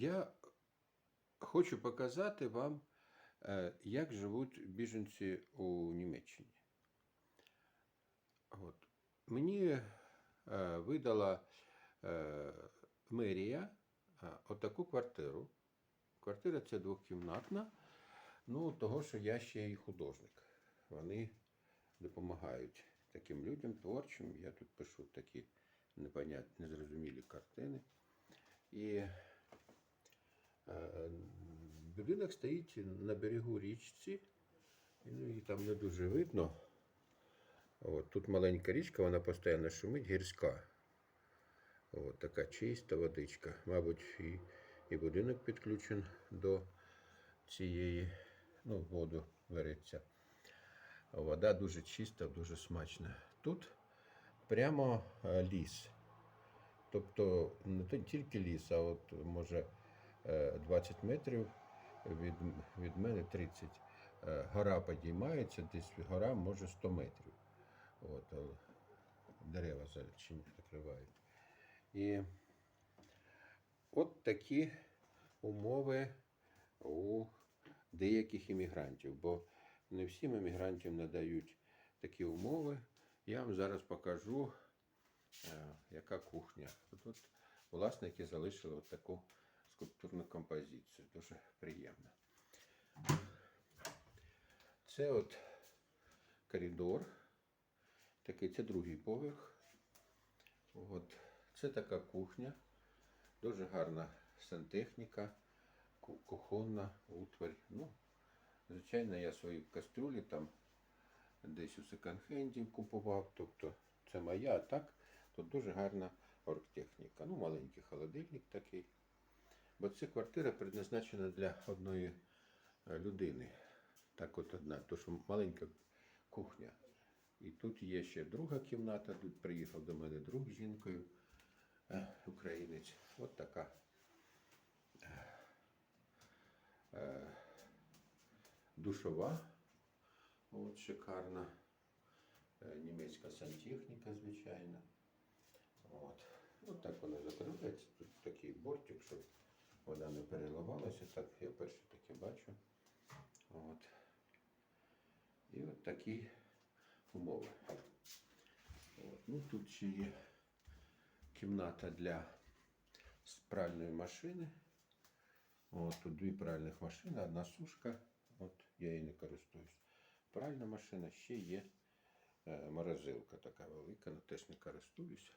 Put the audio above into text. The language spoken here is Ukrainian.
Я хочу показати вам, е, як живуть біженці у Німеччині. От. Мені е, видала е, мерія отаку квартиру. Квартира ця двокімнатна. Ну, того, що я ще і художник. Вони допомагають таким людям творчим. Я тут пишу такі непонятні, незрозумілі картини. І будинок стоїть на берегу річці, і, ну, її там не дуже видно. От, тут маленька річка, вона постійно шумить, гірська. От, така чиста водичка. Мабуть, і, і будинок підключен до цієї, ну, воду береться. Вода дуже чиста, дуже смачна. Тут прямо е, ліс. Тобто не тільки ліс, а от може е, 20 метрів від, від мене 30. Е, Гора підіймається, десь гора може 100 метрів. От, дерева закривають. І от такі умови у деяких іммігрантів, бо не всім іммігрантам надають такі умови. Я вам зараз покажу, е, яка кухня. Тут власники залишили от таку скульптурну композицію. Дуже приємно. Це от коридор. Такий, це другий поверх. От. Це така кухня. Дуже гарна сантехніка, кухонна утварь. Ну, звичайно, я свої кастрюлі там десь у секонд-хенді купував. Тобто це моя, а так тут дуже гарна оргтехніка. Ну, маленький холодильник такий. Бо ця квартира предназначена для одної е, людини. Так от одна, то що маленька кухня. І тут є ще друга кімната. Тут приїхав до мене друг з жінкою, е, українець. От така. е, Душова. От шикарна. Німецька сантехніка, звичайно. От. От так воно закривається. Тут такий переливалася. Так я перше таке бачу. От. І от такі умови. От. Ну, тут ще є кімната для пральної машини. От, тут дві пральних машини, одна сушка. От, я її не користуюсь. Пральна машина, ще є е, морозилка така велика, але теж не користуюсь.